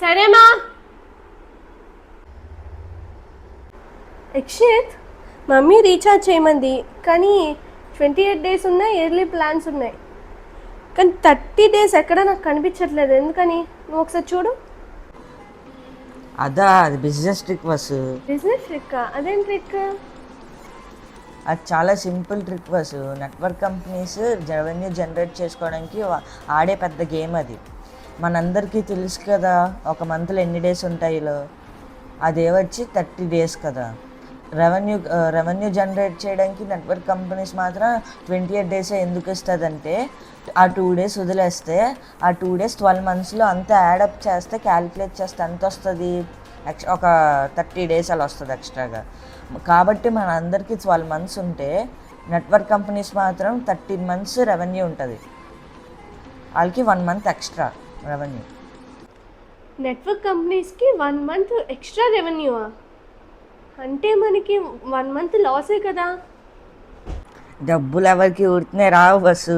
సరేమా? Yakshit mummy recharge చేయమంది కానీ twenty eight days ఉన్నాయి ఇయర్లీ ప్లాన్స్ ఉన్నాయి. కానీ థర్టీ డేస్ ఎక్కడ నాకు కనిపించట్లేదు ఎందుకని? నువ్వు ఒకసారి చూడు. అదా అది బిజినెస్ ట్రిక్ బస్సు బిజినెస్ ట్రిక్ అదేం ట్రిక్? అది చాలా సింపుల్ ట్రిక్ బస్సు నెట్వర్క్ కంపెనీస్ రెవెన్యూ జనరేట్ చేసుకోవడానికి ఆడే పెద్ద గేమ్ అది. మనందరికీ తెలుసు కదా ఒక మంత్లో ఎన్ని డేస్ ఉంటాయిలో? అదే వచ్చి థర్టీ డేస్ కదా. రెవెన్యూ రెవెన్యూ జనరేట్ చేయడానికి నెట్వర్క్ కంపెనీస్ మాత్రం ట్వంటీ ఎయిట్ డేసే ఎందుకు ఇస్తుందంటే ఆ టూ డేస్ వదిలేస్తే ఆ టూ డేస్ ట్వెల్వ్ మంత్స్లో అంతా యాడప్ చేస్తే క్యాలిక్యులేట్ చేస్తే ఎంత వస్తుంది? ఎక్స్ ఒక థర్టీ డేస్ అలా వస్తుంది ఎక్స్ట్రాగా. కాబట్టి మన అందరికీ ట్వెల్వ్ మంత్స్ ఉంటే నెట్వర్క్ కంపెనీస్ మాత్రం థర్టీన్ మంత్స్ రెవెన్యూ ఉంటుంది. వాళ్ళకి one month extra. Revenue network కంపెనీస్కి వన్ మంత్ ఎక్స్ట్రా రెవెన్యూ అంటే మనకి వన్ మంత్ లాసే కదా? డబ్బులు ఎవరికి ఉడితే రావు బస్సు.